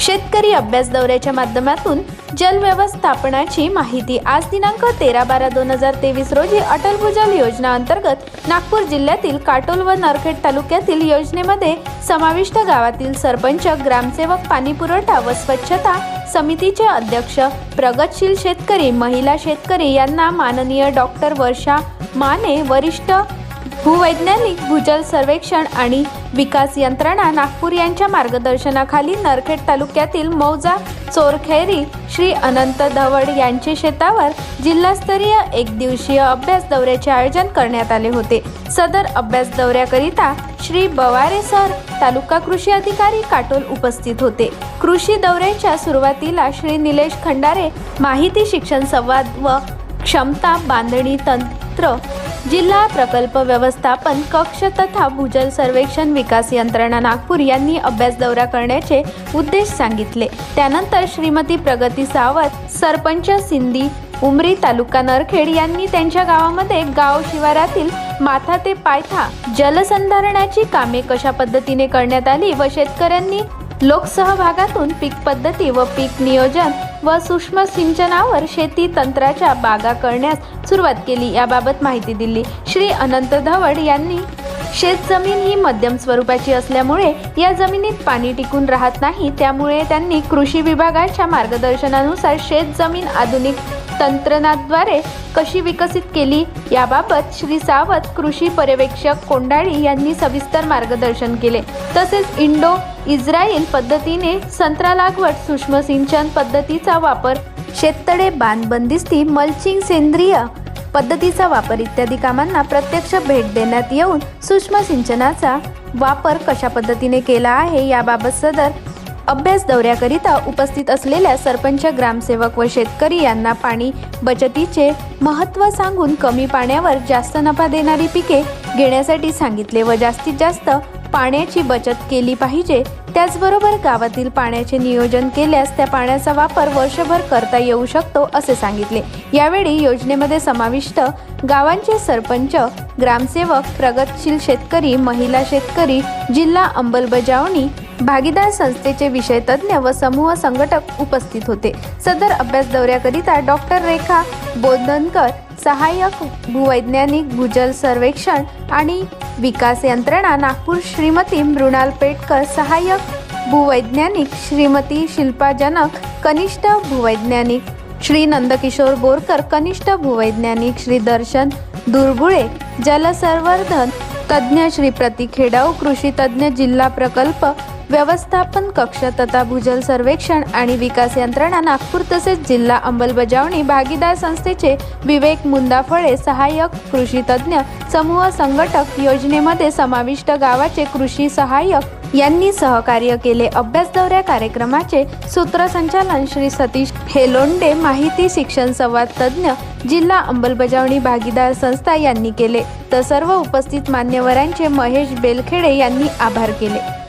शेतकरी अभ्यास दौऱ्याच्या माध्यमातून जल व्यवस्थापनाची माहिती. आज दिनांक तेरा बारा दोन हजार तेवीस रोजी अटल भूजल योजना अंतर्गत नागपूर जिल्ह्यातील काटोल व नरखेड तालुक्यातील योजनेमध्ये समाविष्ट गावातील सरपंच ग्रामसेवक पाणी पुरवठा व स्वच्छता समितीचे अध्यक्ष प्रगतशील शेतकरी महिला शेतकरी यांना माननीय डॉक्टर वर्षा माने वरिष्ठ भूवैज्ञानिक भूजल सर्वेक्षण आणि विकास यंत्रणा नागपूर यांच्या मार्गदर्शनाखाली नरखेड तालुक्यातील मौजा चोरखैरी श्री अनंत धवड यांचे शेतावर जिल्हास्तरीय एक दिवसीय अभ्यास दौऱ्याचे आयोजन करण्यात आले होते. सदर अभ्यास दौऱ्याकरिता श्री बवारे सर तालुका कृषी अधिकारी काटोल उपस्थित होते. कृषी दौऱ्याच्या सुरुवातीला श्री निलेश खंडारे माहिती शिक्षण संवाद व क्षमता बांधणी तंत्र जिल्हा प्रकल्प व्यवस्थापन कक्ष तथा भूजल सर्वेक्षण विकास यंत्रणा नागपूर यांनी अभ्यास दौरा करण्याचे उद्देश सांगितले. त्यानंतर श्रीमती प्रगती सावंत सरपंच सिंधी उमरी तालुका नरखेड यांनी त्यांच्या गावामध्ये गाव शिवारातील माथा ते पायथा जलसंधारणाची कामे कशा पद्धतीने करण्यात आली व शेतकऱ्यांनी लोकसहभागातून पीक पद्धती व पीक नियोजन व सूक्ष्म सिंचनावर शेती तंत्राच्या बागा करण्यास सुरुवात केली. याबाबत माहिती दिली. श्री अनंत धवड यांनी शेत जमीन ही मध्यम स्वरूपाची असल्यामुळे या जमिनीत पाणी टिकून राहत नाही. त्यामुळे त्यांनी कृषी विभागाच्या मार्गदर्शनानुसार शेत जमीन आधुनिक तंत्रज्ञाद्वारे कशी विकसित केली याबाबत श्री सावत कृषी पर्यवेक्षक कोंडाळी यांनी सविस्तर मार्गदर्शन केले. तसेच इंडो इस्रायल पद्धतीने संत्रा लागवड सूक्ष्म सिंचन पद्धतीचा वापर शेततळे बांधबंदिस्ती मल्चिंग सेंद्रिय पद्धतीचा वापर इत्यादी कामांना प्रत्यक्ष भेट देण्यात येऊन सूक्ष्म सिंचनाचा वापर कशा पद्धतीने केला आहे याबाबत सदर अभ्यास दौऱ्याकरिता उपस्थित असलेल्या सरपंच ग्रामसेवक व शेतकरी यांना पाणी बचतीचे महत्त्व सांगून कमी पाण्यावर जास्त नफा देणारी पिके घेण्यासाठी सांगितले व जास्तीत जास्त पाण्याची बचत केली पाहिजे त्याचबरोबर गावातील पाण्याचे नियोजन केल्यास त्या पाण्याचा वापर वर्षभर करता येऊ शकतो असे सांगितले. यावेळी योजनेमध्ये समाविष्ट गावांचे सरपंच ग्रामसेवक प्रगतशील शेतकरी महिला शेतकरी जिल्हा अंमलबजावणी भागीदार संस्थेचे विषय तज्ज्ञ व समूह संघटक उपस्थित होते. सदर अभ्यास दौऱ्याकरिता डॉक्टर रेखा बोधनकर सहाय्यक भूवैज्ञानिक भूजल सर्वेक्षण आणि विकास यंत्रणा नागपूर श्रीमती मृणाल पेटकर सहाय्यक भूवैज्ञानिक श्रीमती शिल्पा जनक कनिष्ठ भूवैज्ञानिक श्री नंदकिशोर बोरकर कनिष्ठ भूवैज्ञानिक श्री दर्शन दुर्बुळे जलसंवर्धन तज्ज्ञ श्री प्रतीक खेडाऊ कृषी तज्ज्ञ जिल्हा प्रकल्प व्यवस्थापन कक्ष तथा भूजल सर्वेक्षण आणि विकास यंत्रणा नागपूर तसेच जिल्हा अंमलबजावणी भागीदार संस्थेचे विवेक मुंदाफळे सहाय्यक कृषी तज्ज्ञ समूह संघटक योजनेमध्ये समाविष्ट गावाचे कृषी सहाय्यक यांनी सहकार्य केले. अभ्यास दौऱ्या कार्यक्रमाचे सूत्रसंचालन श्री सतीश हेलोंडे माहिती शिक्षण संवाद तज्ज्ञ जिल्हा अंमलबजावणी भागीदार संस्था यांनी केले. तर सर्व उपस्थित मान्यवरांचे महेश बेलखेडे यांनी आभार केले.